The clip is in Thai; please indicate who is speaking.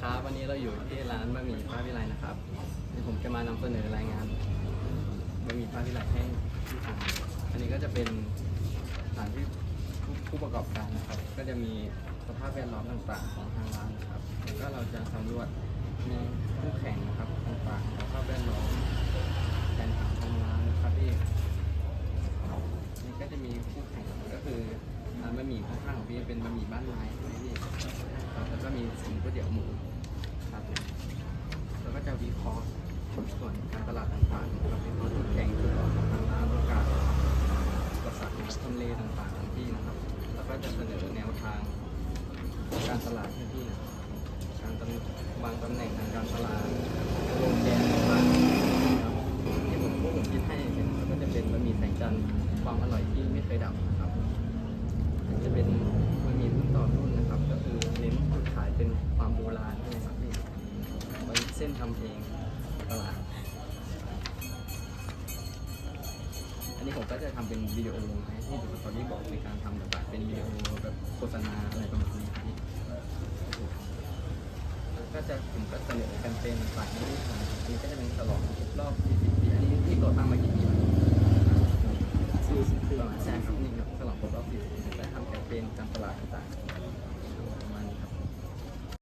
Speaker 1: ครับ วันนี้เราอยู่ที่ร้านบะหมี่ป้าวิไลนะครับเดี๋ยวผมจะมานำเสนอรายงานบะหมี่ป้าวิไลให้ที่ทางอันนี้ก็จะเป็นสถานที่ผู้ผู้ประกอบการนะครับ ก็จะมีสภาพแวดล้อมต่างๆของทางร้านนะครับแล้วก็เราจะสำรวจมีคู่แข่งนะครับต่างๆสภาพแวดล้อมแผนผังทางร้านนะครับที่นี่ก็จะมีคู่แข่งก็คือร้านบะหมี่ข้างๆของพี่เป็นบะหมี่บ้านไม้ใช่ไหมพี่ครับแล้วก็มีสินก๋วยเตี๋ยวหมู ครับแล้วก็จะวิเคราะห์ส่วนการตลาดต่างๆนะครับวิเคราะห์จุดแข็งจุดอ่อนของทางร้านโอกาสประสาททำเลต่างๆของพี่นะครับ แล้วก็จะเสนอแนวทาง การตลาดให้พี่นะครับการตำวางตำแหน่งทางการตลาดโลแกนต่างๆนะครับที่ผมพวกผมคิดให้เป็นก็จะเป็นบะหมี่แสงจันทร์ความอร่อยที่ไม่เคยดับนะครับจะเป็น ส้นทำเองตลาดอันนี้ผมก็จะทำเป็นวิดีโอให้ที่ตอนนี้บอกในการทำแบบเป็นวิดีโอแบบโฆษณาอะไรประมาณนี้ก็จะผมก็เสนอแคมเปญฝ่ายนี้ที่ทำอันนี้ก็จะเป็นตลอด